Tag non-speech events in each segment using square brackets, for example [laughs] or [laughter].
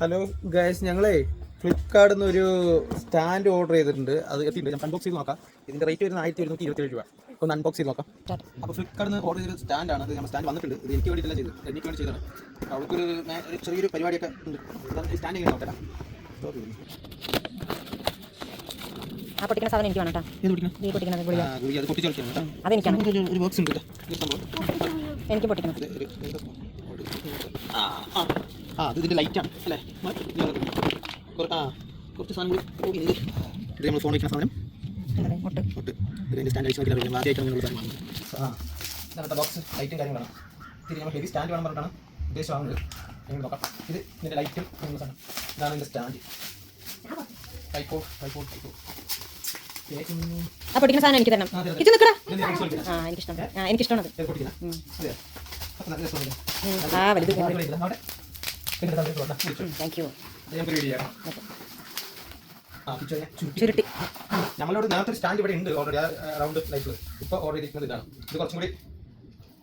Hello guys ഞങ്ങളേ ഫ്ലിപ്കാർട്ടിൽ നിന്ന് ഒരു സ്റ്റാൻഡ് ഓർഡർ ചെയ്തിട്ടുണ്ട്. അത് എത്തിയിട്ടുണ്ട്. ഞാൻ അൺബോക്സ് ചെയ്ത് നോക്കാം. ഇതിന്റെ റേറ്റ് വരുന്നത് ആയിരത്തി ഒരുന്നൂറ്റി ഇരുപത്തേഴ് രൂപ. ഒന്ന് അൺബോക്സ് ചെയ്ത് നോക്കാം. അപ്പോൾ ഫ്ലിപ്കാർട്ടിൽ നിന്ന് ഓർഡർ ചെയ്തൊരു സ്റ്റാൻഡാണ് അത് നമ്മൾ സ്റ്റാൻഡ് വന്നിട്ടുണ്ട്. ഇത് എനിക്ക് വേണ്ടിയിട്ടല്ല ചെയ്തത്. എനിക്ക് വേണ്ടി ചെയ്തതാണ്. അവൾക്കൊരു ഒരു ചെറിയൊരു പരിപാടിയൊക്കെ ഉണ്ട്. സ്റ്റാൻഡ് എങ്ങനെ നോക്കാം ആ പൊട്ടിക്കുന്ന സാധനം എനിക്ക് വേണം കേട്ടോ. ഈ പൊട്ടിക്കുന്നത് ഗുളിക. അതെനിക്കാണ്. എനിക്ക് പൊട്ടിക്കണം. ആ അത് ഇതിന്റെ ലൈറ്റാണ് അല്ലേ? ആ, കുറച്ച് സാധനം കൂടി ഇത് ഇത് നമ്മൾ ഫോൺ വയ്ക്കുന്ന സാധനം. എനിക്കിഷ്ടമാണ് മുട്ട് ഇതിന്റെ ആദ്യമായിട്ടാണ് നിങ്ങൾ ആ ബോക്സ് ലൈറ്റും കാര്യങ്ങളാണ് ഇത് നമ്മൾ ഹെവി സ്റ്റാൻഡ് വേണം പറഞ്ഞിട്ടാണ് ഉദ്ദേശം വാങ്ങുന്നത്. നിങ്ങൾ നോക്കാം. ഇത് ഇതിന്റെ ലൈറ്റും സാധനം. ഇതാണ് ഇതിന്റെ സ്റ്റാൻഡ് ടൈപ്പോ ടൈപ്പോ ടൈപ്പോ ആ സാധനം എനിക്ക് തരണം. ആ. ഇത് നിൽക്കടാ കളിക്കുന്നത്. ആ എനിക്കിഷ്ടം. അതെ. വലുത് താങ്ക് യു ചുരുട്ടി. നമ്മളോട് നേരത്തെ സ്റ്റാൻഡ് ഇവിടെ ഉണ്ട് ഓൾറെഡി റൗണ്ട് ലൈഫ് ഇപ്പോൾ ഓർഡർ ചെയ്തിരിക്കുന്നത് ഇതാണ്. ഇത് കുറച്ചും കൂടി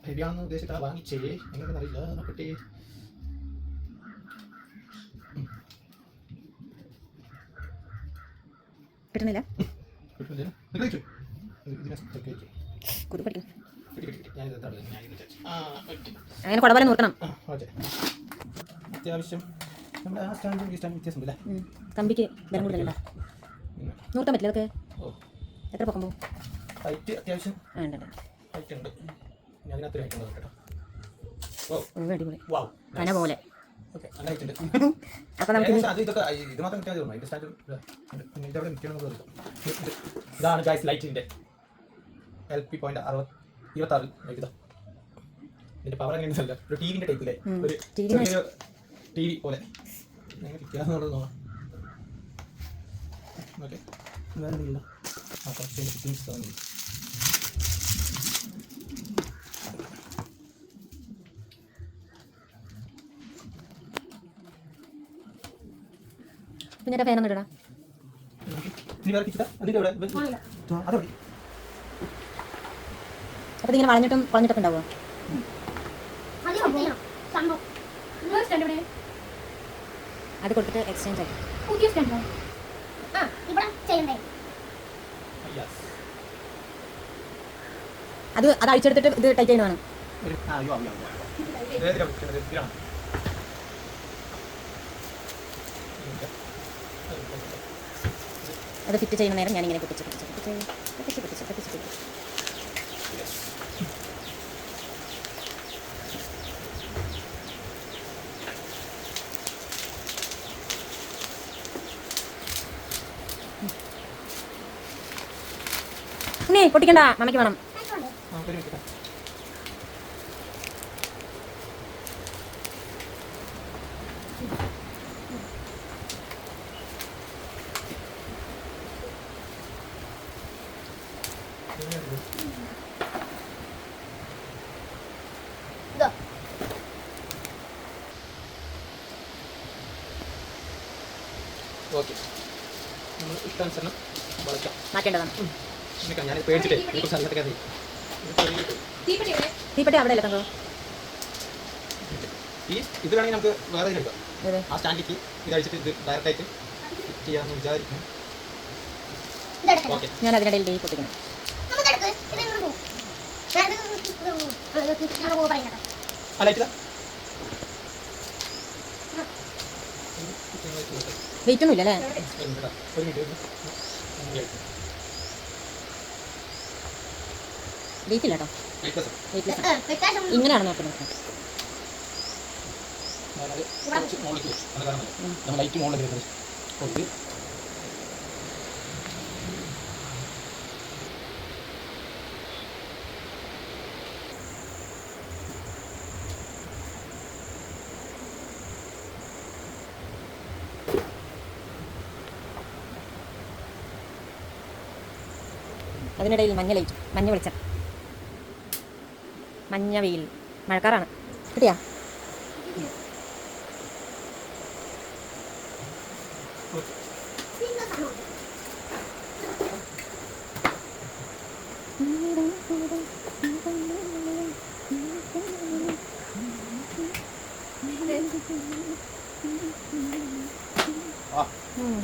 ഹെവിയാണെന്ന് ഉദ്ദേശിച്ചാൽ വാങ്ങിച്ചേ. എങ്ങനെ അറിയില്ല നോക്കട്ടെ. കിട്ടുന്നില്ല. അങ്ങനെ കുടവല നിർത്തണം ഓക്കേ. അത്യാവശ്യം നമ്മുടെ ആ സ്റ്റാൻഡും ഈ സ്റ്റാൻഡും വ്യത്യാസമുണ്ടല്ലേ ഉം. കമ്പിക്ക് ബലം കൂടുതലുണ്ടോ നൂർത്താൻ പറ്റില്ല അതൊക്കെ ഓ. എത്ര പൊക്കം പോകും ഹൈറ്റ് അത്യാവശ്യം ആ ഉണ്ട് ഉണ്ട്. ഹൈറ്റ് ഉണ്ട് ഞാൻ അതിനകത്ത് ഹൈറ്റ് ഉണ്ട് കേട്ടോ? ഓ. ഓ അടിപൊളി. വാവ് കന പോലെ. ഓക്കെ നല്ല ഹൈറ്റ് ഉണ്ട്. [laughs] അപ്പൊ നമുക്ക് ഏകദേശം അത് ഇതൊക്കെ ഈ- ഇത് മാത്രം കിട്ടിയാൽ മതി ഇതിന്റെ സ്റ്റാൻഡ് പിന്നെ ഇതവിടെ നിൽക്കണം എന്ന് ഇതാണ് ഗൈസ് ലൈറ്റിന്റെ എൽ പി പോയിന്റ് അറുപത് ഇരുപത്താറ് ലൈറ്റ് ഇതാ. ഇതിന്റെ പവർ എങ്ങനെയാണെന്നല്ല ഒരു ടിവിന്റെ ടൈപ്പിലെ ഒരു ചെറിയൊരു ടി വി പോലെ. എങ്ങനെ ഓക്കെ. വേറെ എന്തെങ്കിലും ഉണ്ടോ? ആ കുറച്ച് തോന്നി പിന്നെ ഇടാ അപ്പൊ ഇങ്ങനെ ഇതിങ്ങനെ വളഞ്ഞിട്ടും വളഞ്ഞിട്ടൊക്കെ ഉണ്ടാവുമോ അത് കൊടുത്തിട്ട് എക്സ്ചേഞ്ച് ആക്കി. പുതിയ സ്റ്റാൻഡ് ആ ഇവിടെ ചെയ്യണ്ടേ? യെസ് അത് അത് അഴിച്ചെടുത്തിട്ട് ഇത് ടൈറ്റ് ചെയ്യുന്നതാണ്. അത് ഫിറ്റ് ചെയ്യുന്ന നേരം ഞാനിങ്ങനെ പൊട്ടിച്ച് പൊട്ടിച്ച് പൊട്ടിച്ച്. പൊട്ടിക്കണ്ട. മമ്മയ്ക്ക് വേണം. ഓക്കെ. നമ്മൾ ഇഷ്ടാനുസരണം വളയ്ക്കാം. മാറ്റേണ്ടതാണ്. ഞാൻ പേടിച്ചിട്ടേ. ഇതിനെക്കുറിച്ച് അറിയാത്ത തീപ്പെട്ടി അവിടെ അല്ലേ തങ്കോ? ഈ ഇത് വേണമെങ്കിൽ നമുക്ക് വേറെ ഇതിനെടുക്കാം ഏത് ആ സ്റ്റാൻഡിലേക്ക് ഇത് അടിച്ചിട്ട് ഇത് ഡയറക്റ്റായിട്ട് ഫിറ്റ് ചെയ്യാമെന്ന് വിചാരിക്കുന്നു. ഞാൻ അതിനിടയിൽ ഡേ പൊട്ടിക്കണം നമുക്കെടുക്ക് ഇതെങ്ങനെ പോകും ഞാൻ ഇത് ഞാൻ പോകും പറയുന്നത് അല്ല ഇതാ വെയിറ്റ് ഒന്നും ഇല്ല അല്ലേ ഒരു മിനിറ്റ് ഒരു മിനിറ്റ് വെയിറ്റ് ഇല്ല കേട്ടോ വെയിറ്റ് ഇങ്ങനെയാണ് നോക്കുന്നത്? അതിനിടയിൽ മഞ്ഞ ലൈറ്റ് മഞ്ഞ വെളിച്ചം. മഞ്ഞ വെയിൽ മഴക്കാറാണ്. കിട്ടിയാ?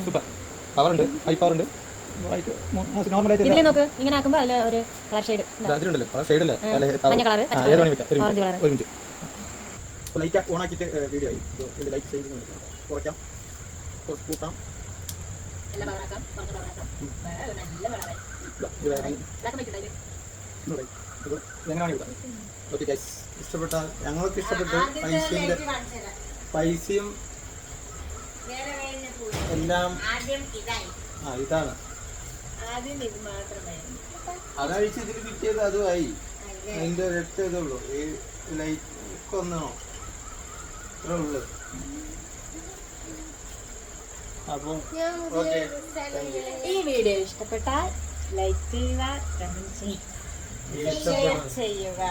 സൂപ്പർ പവർ ഉണ്ട്? ഹൈ പവർ ഉണ്ട്? ഇതിലെ നോക്ക് ഇങ്ങനെ അതിൽ ഒരു കളർ ഷെയ്ഡ് മഞ്ഞ ഓറഞ്ച് ഒരു മിനിറ്റ് ലൈറ്റ് ഓൺ ആക്കിയിട്ട് വീഡിയോ ആയി. ലൈറ്റ് കുറയ്ക്കാം. കൂട്ടാം. ഇഷ്ടപ്പെട്ട ഞങ്ങൾക്ക് ഇഷ്ടപ്പെട്ടു പൈസയുടെ പൈസയും എല്ലാം ആദ്യം ഇതായി. ആ ഇതാണ്. ആദ്യം ഇത് മാത്രമായിരുന്നു അതഴിച്ച് ഇതിൽ കിട്ടിയത് അതുമായി അതിന്റെ ഒരൊറ്റ ഇതേ ഉള്ളൂ. ഈ ലൈറ്റ് കൊന്നോ ഇത്രേ ഉള്ളു. അപ്പം ഓക്കെ ഈ വീഡിയോ ഇഷ്ടപ്പെട്ടാൽ ലൈക്ക് ചെയ്യുക കമന്റ് ചെയ്യുക ഷെയർ ചെയ്യുക.